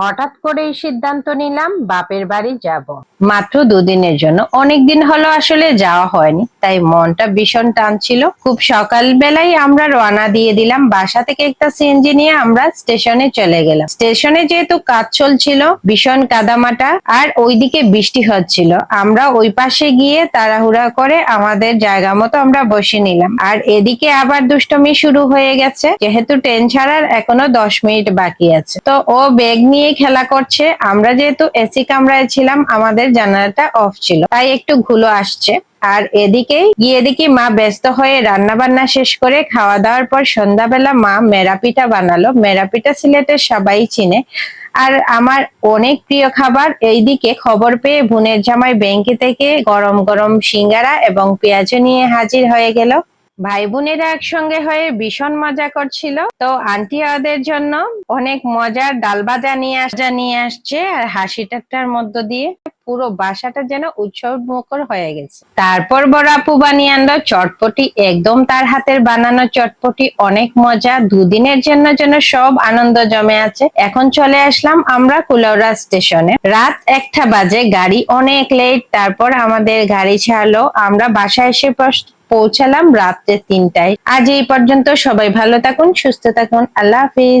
হঠাৎ করেই সিদ্ধান্ত নিলাম বাপের বাড়ি যাব। মাত্র দুদিনের জন্য। অনেক দিন হলো আসলে যাওয়া হয়নি, তাই মনটা ভীষণ টান ছিল খুব সকালবেলায় আমরা রওনা দিয়ে দিলাম। বাসা থেকে একটা সিএনজি নিয়ে আমরা স্টেশনে চলে গেলাম। স্টেশনে যেহেতু কাজ চলছিল, ভীষণ কাদামাটা, আর ওইদিকে বৃষ্টি হচ্ছিল। আমরা ওই পাশে গিয়ে তাড়াহুড়া করে আমাদের জায়গা মতো আমরা বসে নিলাম। আর এদিকে আবার দুষ্টমি শুরু হয়ে গেছে। যেহেতু ট্রেন ছাড়ার এখনও দশ মিনিট বাকি আছে। তো ও ব্যাগ নিয়ে খেলা করছে। আমরা যেহেতু এসি কামরায় ছিলাম, আমাদের জানালাটা অফ ছিল। তাই একটু ঘুলো আসছে। আর এদিকেই, গিয়ে দেখি মা ব্যস্ত হয়ে রান্না বান্না শেষ করে খাওয়া দাওয়ার পর সন্ধ্যাবেলা মা মেরা পিঠা বানালো। মেরা পিঠা সিলেটের সবাই চিনে। আর আমার অনেক প্রিয় খাবার এইদিকে খবর পেয়ে বোনের জামাই ব্যাংকে থেকে গরম গরম সিঙ্গারা এবং পেঁয়াজ নিয়ে হাজির হয়ে গেল। ভাই বোনেরা একসঙ্গে হয়ে ভীষণ মজা করছিল। তো আন্টি ওদের জন্য অনেক মজার ডাল ভাজা নিয়ে আসা নিয়ে আসছে। আর হাসি ঠাট্টার মধ্য দিয়ে পুরো বাসাটা যেন উৎসব মুখর হয়ে গেছে। তারপর বড় আপু বানিয়ে আনলো চটপটি, একদম তার হাতের বানানো চটপটি। অনেক মজা, দুদিনের জন্য যেন সব আনন্দ জমে আছে। এখন চলে আসলাম আমরা কুলাউড়া স্টেশনে। রাত একটা বাজে, গাড়ি অনেক লেট তারপর আমাদের গাড়ি ছাড়লো। আমরা বাসায় এসে পৌঁছালাম রাত্রে তিনটায়। আজ এই পর্যন্ত সবাই ভালো থাকুন, সুস্থ থাকুন। আল্লাহ হাফিজ।